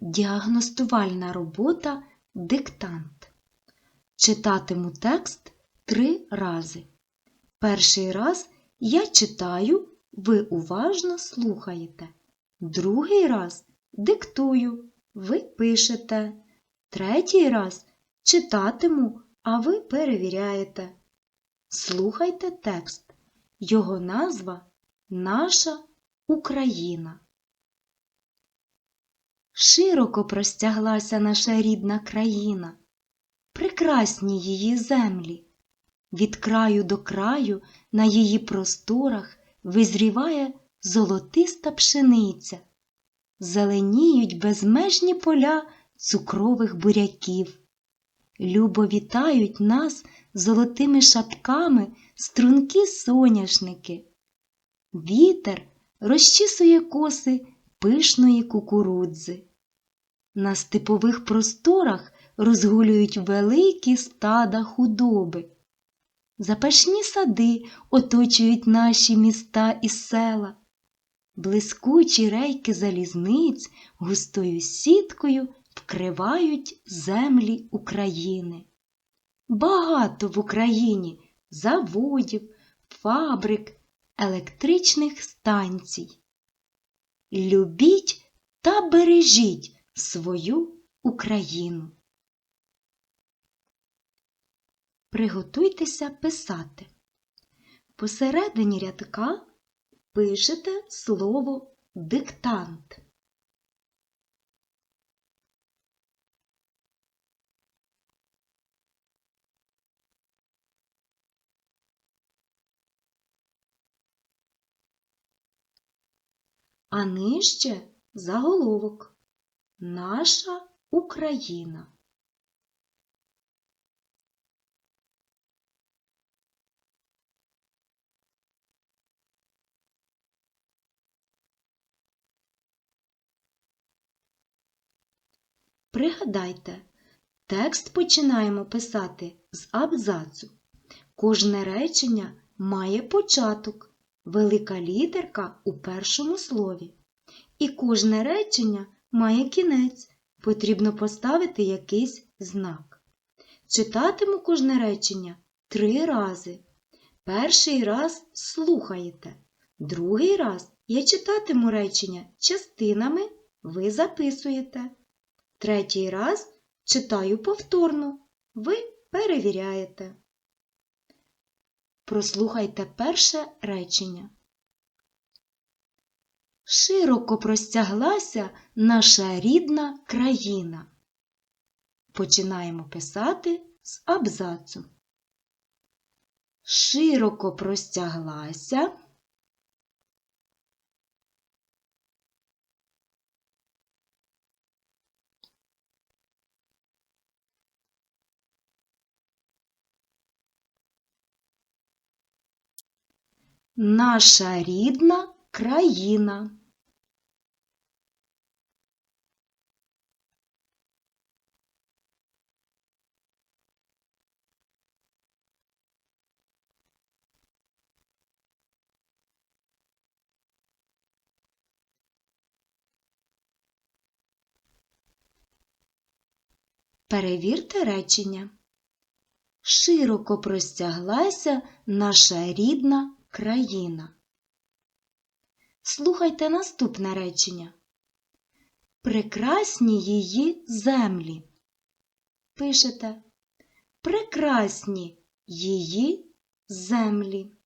Діагностувальна робота диктант. Читатиму текст три рази. Перший раз я читаю, ви уважно слухаєте. Другий раз диктую, ви пишете. Третій раз читатиму, а ви перевіряєте. Слухайте текст. Його назва Наша Україна. Широко простяглася наша рідна країна, прекрасні її землі. Від краю до краю на її просторах визріває золотиста пшениця, зеленіють безмежні поля цукрових буряків. Любо вітають нас золотими шапками стрункі соняшники. Вітер розчісує коси пишної кукурудзи. На степових просторах розгулюють великі стада худоби. Запашні сади оточують наші міста і села. Блискучі рейки залізниць густою сіткою вкривають землі України. Багато в Україні заводів, фабрик, електричних станцій. Любіть та бережіть свою Україну. Приготуйтеся писати. Посередині рядка пишете слово диктант. А нижче заголовок Наша Україна. Пригадайте, текст починаємо писати з абзацу. Кожне речення має початок, велика літерка у першому слові. І кожне речення має кінець, потрібно поставити якийсь знак. Читатиму кожне речення три рази. Перший раз слухаєте, другий раз я читатиму речення частинами, ви записуєте. Третій раз читаю повторно, ви перевіряєте. Прослухайте перше речення. Широко простяглася наша рідна країна. Починаємо писати з абзацу. Широко простяглася. Наша рідна країна. Перевірте речення. Широко простяглася наша рідна країна. Слухайте наступне речення. Прекрасні її землі. Пишете Прекрасні її землі.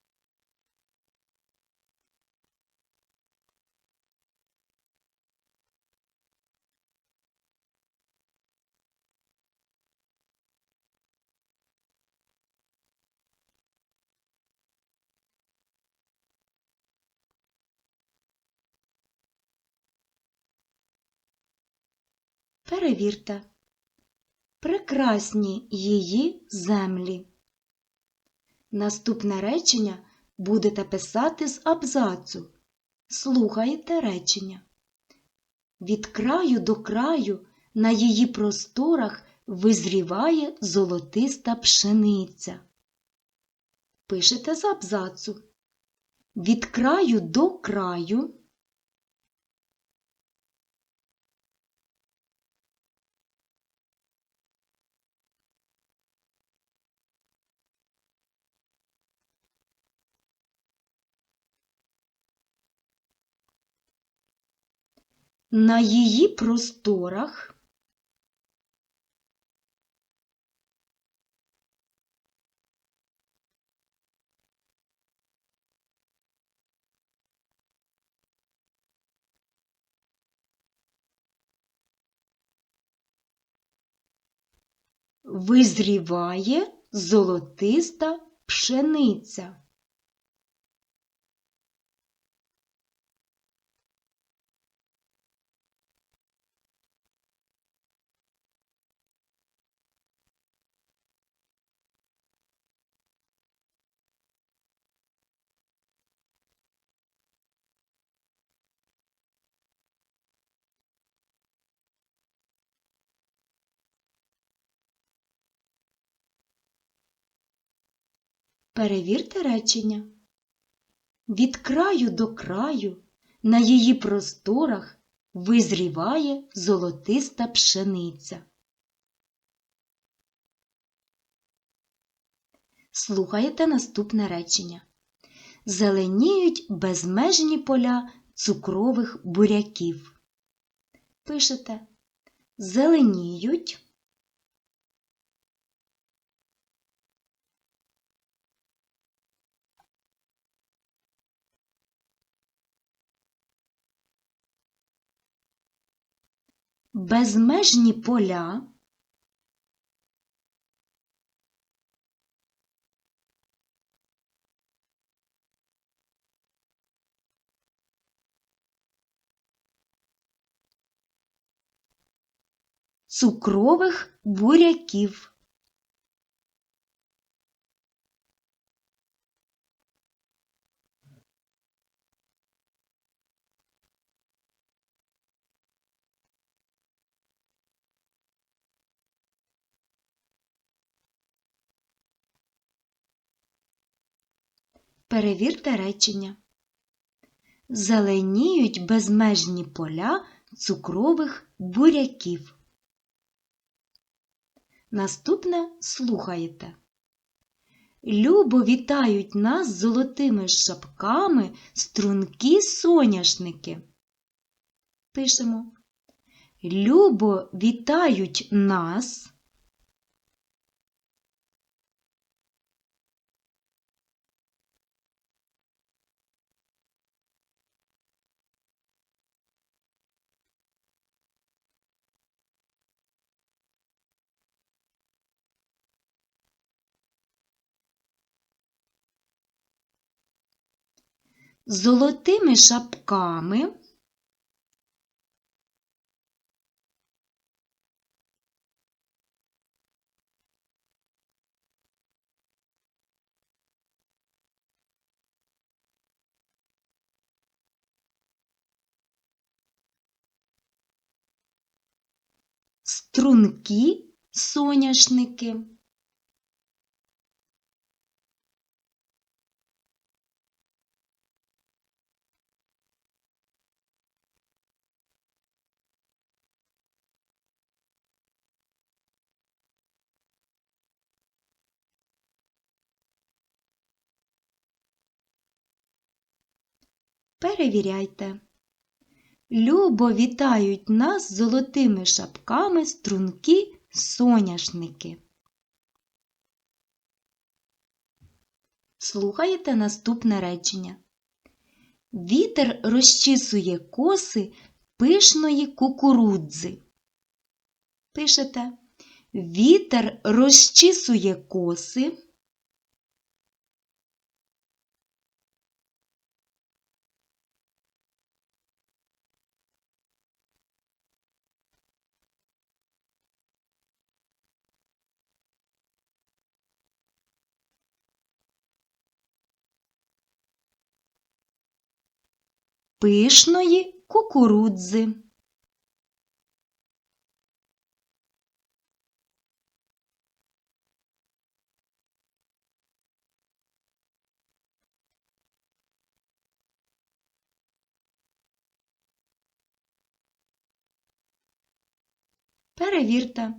Перевірте. Прекрасні її землі. Наступне речення будете писати з абзацу. Слухаєте речення. Від краю до краю на її просторах визріває золотиста пшениця. Пишете з абзацу. Від краю до краю На її просторах визріває золотиста пшениця. Перевірте речення. Від краю до краю на її просторах визріває золотиста пшениця. Слухаєте наступне речення. Зеленіють безмежні поля цукрових буряків. Пишете зеленіють безмежні поля цукрових буряків. Перевірте речення. Зеленіють безмежні поля цукрових буряків. Наступне слухаєте. Любо вітають нас золотими шапками стрункі соняшники. Пишемо. Любо вітають нас. Золотими шапками. Струнки соняшники. Перевіряйте. Любо вітають нас золотими шапками струнки соняшники. Слухаєте наступне речення. Вітер розчісує коси пишної кукурудзи. Пишете. Вітер розчісує коси. Пишної кукурудзи. Перевірте.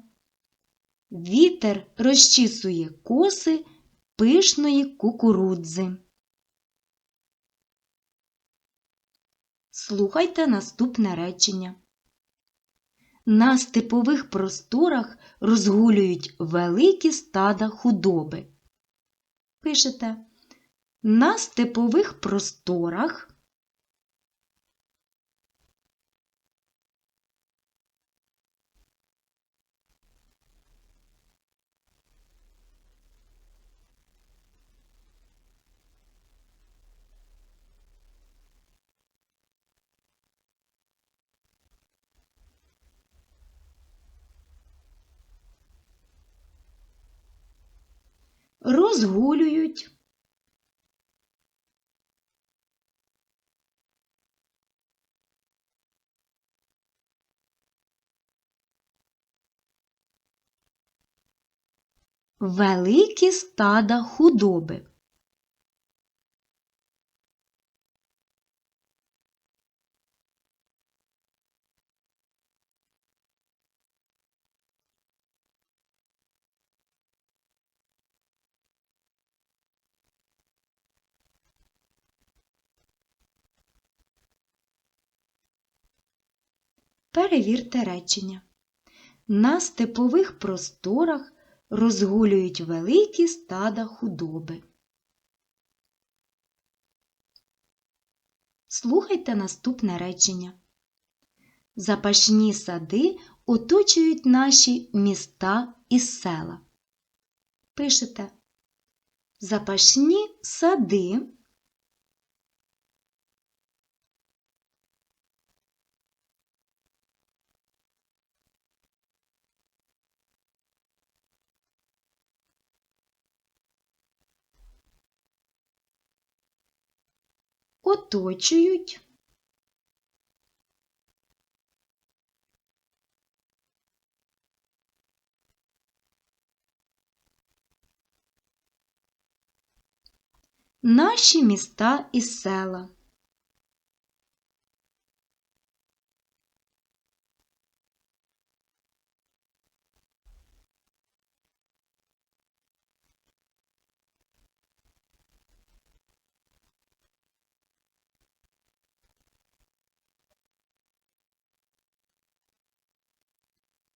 Вітер розчісує коси пишної кукурудзи. Слухайте наступне речення. На степових просторах розгулюють великі стада худоби. Пишете на степових просторах розгулюють великі стада худоби. Перевірте речення. На степових просторах розгулюють великі стада худоби. Слухайте наступне речення. Запашні сади оточують наші міста і села. Пишете Запашні сади оточують наші міста і села.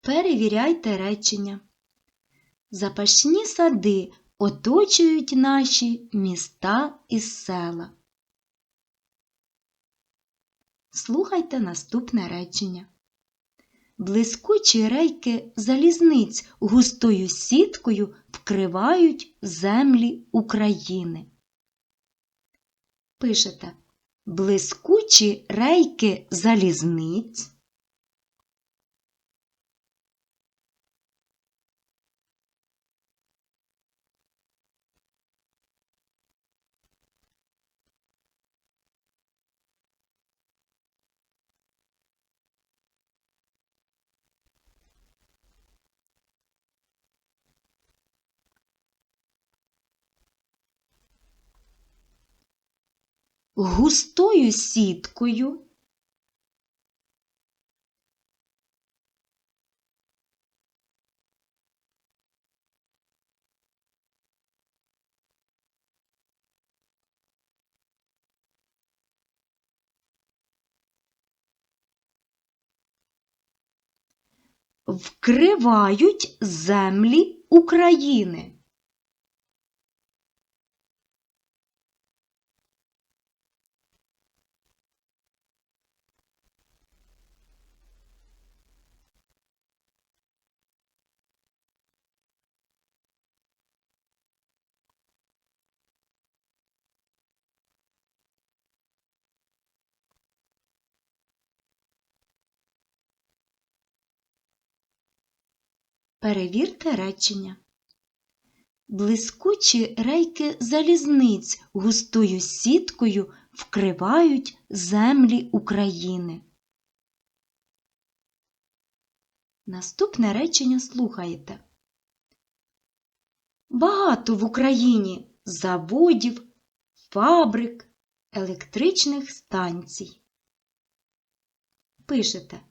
Перевіряйте речення. Запашні сади оточують наші міста і села. Слухайте наступне речення. Блискучі рейки залізниць густою сіткою вкривають землі України. Пишете Блискучі рейки залізниць густою сіткою вкривають землі України. Перевірте речення. Блискучі рейки залізниць густою сіткою вкривають землі України. Наступне речення слухаєте. Багато в Україні заводів, фабрик, електричних станцій. Пишете.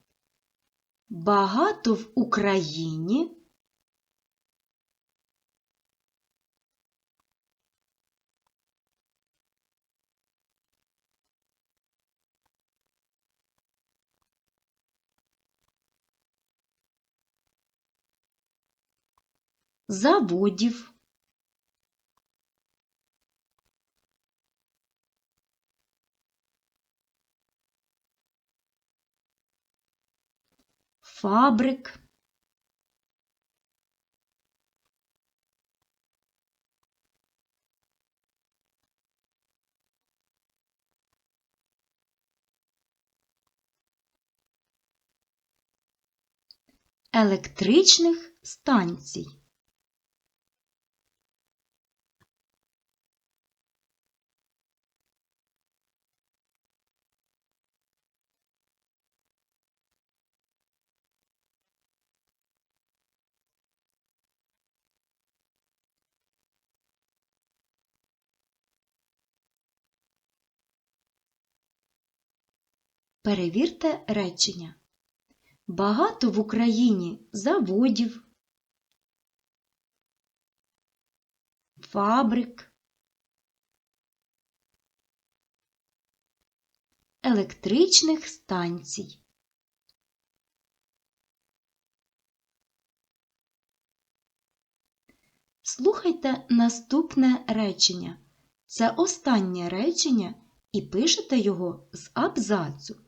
Багато в Україні заводів, фабрик, електричних станцій. Перевірте речення. Багато в Україні заводів, фабрик, електричних станцій. Слухайте наступне речення. Це останнє речення і пишете його з абзацу.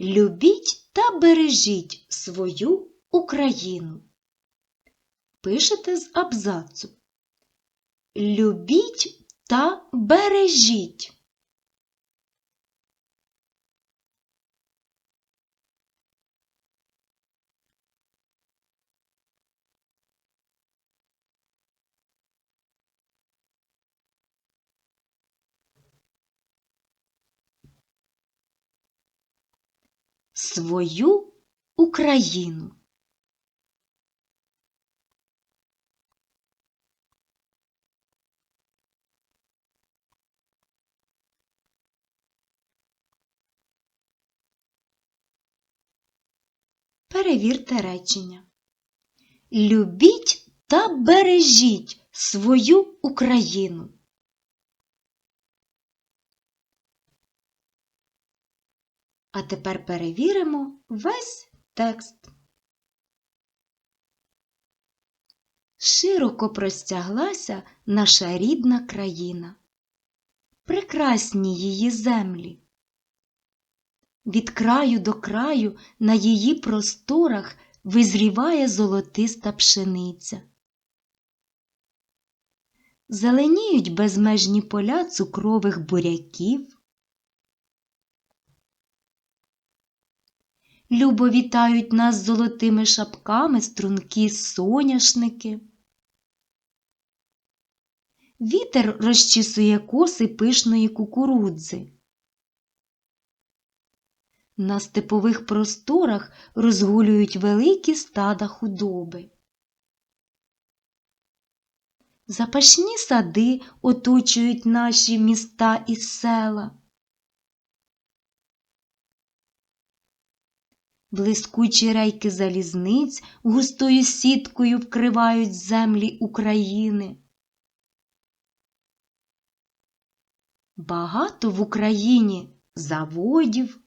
Любіть та бережіть свою Україну. Пишете з абзацу. Любіть та бережіть. Свою Україну. Перевірте речення. Любіть та бережіть свою Україну. А тепер перевіримо весь текст. Широко простяглася наша рідна країна. Прекрасні її землі. Від краю до краю на її просторах визріває золотиста пшениця. Зеленіють безмежні поля цукрових буряків. Любо вітають нас золотими шапками стрункі соняшники. Вітер розчісує коси пишної кукурудзи. На степових просторах розгулюють великі стада худоби. Запашні сади оточують наші міста і села. Блискучі рейки залізниць густою сіткою вкривають землі України. Багато в Україні заводів,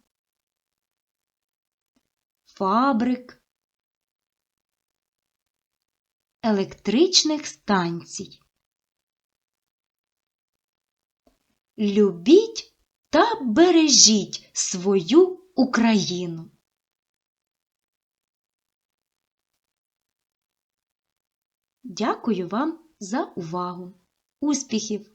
фабрик, електричних станцій. Любіть та бережіть свою Україну. Дякую вам за увагу. Успіхів!